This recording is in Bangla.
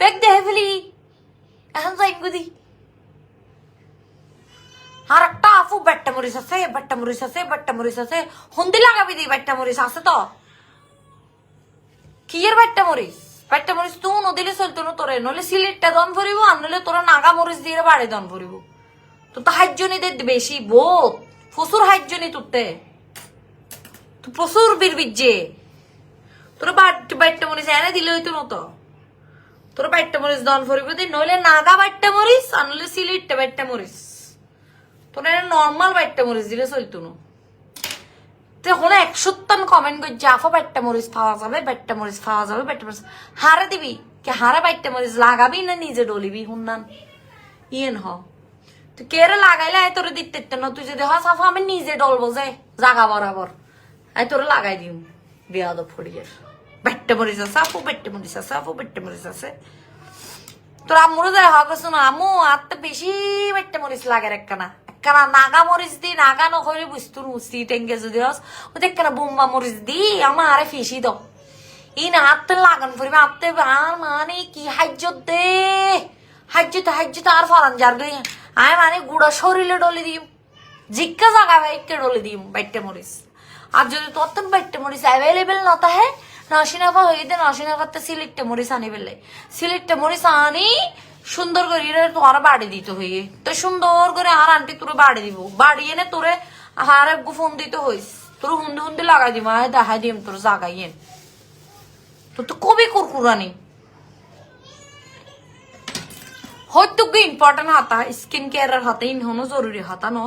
দেহে ফেলি এখন যাই গুদি আর একটা আফু বেট্টা মরিচ আছে বেট্টা মরিচ আছে বেট্টা মরিচ আছে হন্দি লাগাবি দি বেট্টা মরিচ আছে তো কি এর বেট্টা মরিচ বেট্টা মরিচ তুই নদিলে চলতো না তোরে নলে সিলেটটা দন ভরিব আর নলে তোরা নাগা মরিচ দিয়ে বাড়ি দন ভরিব তো তো হাইজনিদের বেশি বোধ প্রচুর হাইজনি তুলতে তো প্রচুর বিরবিজে তোরা বাইটটা মরিচ এনে দিলে হইতো না তো তোরা বাইটটা মরিচ দন ভরিব দি, নইলে নাগা বাইটটা মরিচ আর নইলে সিলেটটা বাইটটা মরিচ। তোরা নর্মাল বাইটটা মরিচ দিলে চলতো না তো হলে একশো টান কমেন্ট করে, জাফা বাইটটা মরিচ খাওয়া যাবে, বাইটটা মরিচ খাওয়া যাবে, বাইটটা মরিচ হারে দিবি, কে হারে বাইটটা মরিচ লাগাবি না নিজে ডলিবি হুন্নান? ইয়েন হ। তুই কেরে লাগাইলে আয় তোরে দিতে না, তুই যদি হ সাফা আমি নিজে ডলবো যে, জাগা বরাবর। আয় তোরে লাগাই দিম বিয়াদ ফড়িয়ের বাইটটা মরিচ আছে আপু বাইটটা মরিচ আছে আপু বাইটটা মরিচ আছে তোর আম্মুরও যায় হক শোনো আম্মু তো বেশি বাইটটা মরিচ লাগে একখানা একখানা নাগা মরিচ দি নাগা নকরি বুঝতো নুসি টেঙ্গে যদি হস ও একখানা বোম্বা মরিচ দি আমার আরে ফেসি দাও ই না হাতে লাগান ফুরিবে হাতে আর মানে কি হাজ্যত দে হাজ্যত হাজ্যত আর ফরান যার গই আয় মানে গুড়া শরীরে ডলে দিম জিজ্ঞা জাগা বাইকে ডলে দিম বাইটটা মরিচ আর যদি তখন বাইটটা মরিচ অ্যাভেলেবেল না তাহে নসিনাফা হয়ে দে নসিনাফাতে সিলেটটা মরিচ আনি বেলে। সিলেটটা মরিচ আনি, সুন্দর করে এর তোরা বাড়ি দিতে হইয়ে। তো সুন্দর করে আর আন্টি তোরে বাড়ি দিব। বাড়ি এনে তোরে আর এক ফোন দিতে হইস। তোর হুন্দি হুন্দি লাগাই দিম, আয় দেখাই দিম, তোর জাগাইয়েন তো তো কবি কুরকুরানি। হয়তো ইম্পর্টেন্ট হাতা স্কিন কেয়ারের হাতে ইন হনো জরুরি হাতা, ন?